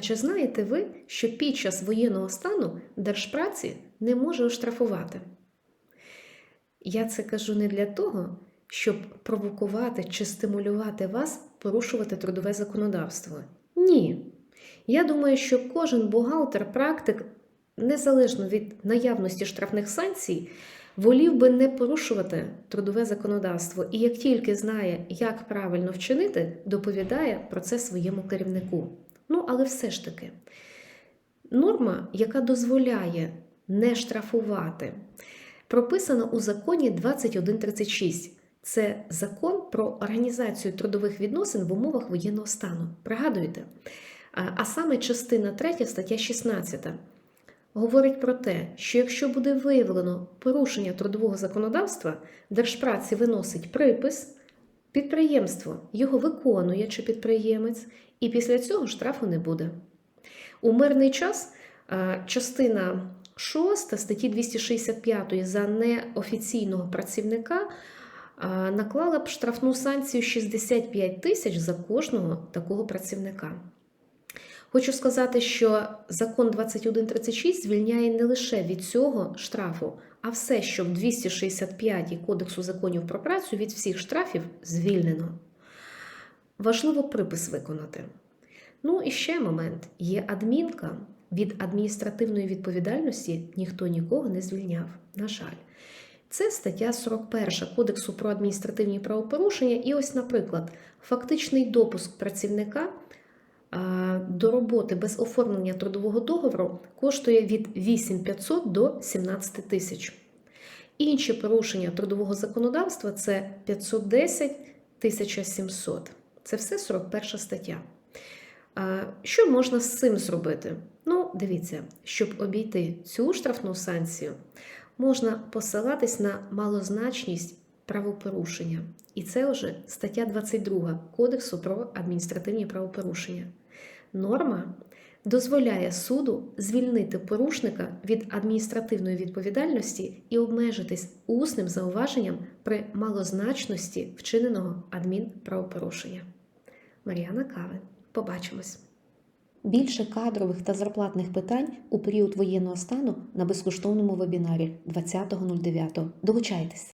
чи знаєте ви, що під час воєнного стану держпраці не може оштрафувати? Я це кажу не для того, щоб провокувати чи стимулювати вас порушувати трудове законодавство. Ні. Я думаю, що кожен бухгалтер, практик, незалежно від наявності штрафних санкцій, волів би не порушувати трудове законодавство і як тільки знає, як правильно вчинити, доповідає про це своєму керівнику. Ну, але все ж таки, норма, яка дозволяє не штрафувати, прописана у законі 2136. Це закон про організацію трудових відносин в умовах воєнного стану. Пригадуєте? А саме частина 3 стаття 16 говорить про те, що якщо буде виявлено порушення трудового законодавства, держпраці виносить припис, підприємство його виконує чи підприємець, і після цього штрафу не буде. У мирний час частина 6 статті 265 за неофіційного працівника наклала б штрафну санкцію 65 тисяч за кожного такого працівника. Хочу сказати, що закон 2136 звільняє не лише від цього штрафу, а все, що в 265 Кодексу законів про працю від всіх штрафів звільнено. Важливо припис виконати. Ну і ще момент: є адмінка. Від адміністративної відповідальності ніхто нікого не звільняв. На жаль, це стаття 41 Кодексу про адміністративні правопорушення. І ось, наприклад, фактичний допуск працівника до роботи без оформлення трудового договору коштує від 8500 до 17 тисяч. Інші порушення трудового законодавства це 510 1700. Це все 41 стаття. Що можна з цим зробити? Ну, дивіться, щоб обійти цю штрафну санкцію, можна посилатись на малозначність правопорушення. І це вже стаття 22 Кодексу про адміністративні правопорушення. Норма дозволяє суду звільнити порушника від адміністративної відповідальності і обмежитись усним зауваженням при малозначності вчиненого адмінправопорушення. Мар'яна Кавин. Побачимось. Більше кадрових та зарплатних питань у період воєнного стану на безкоштовному вебінарі 20.09. Долучайтесь!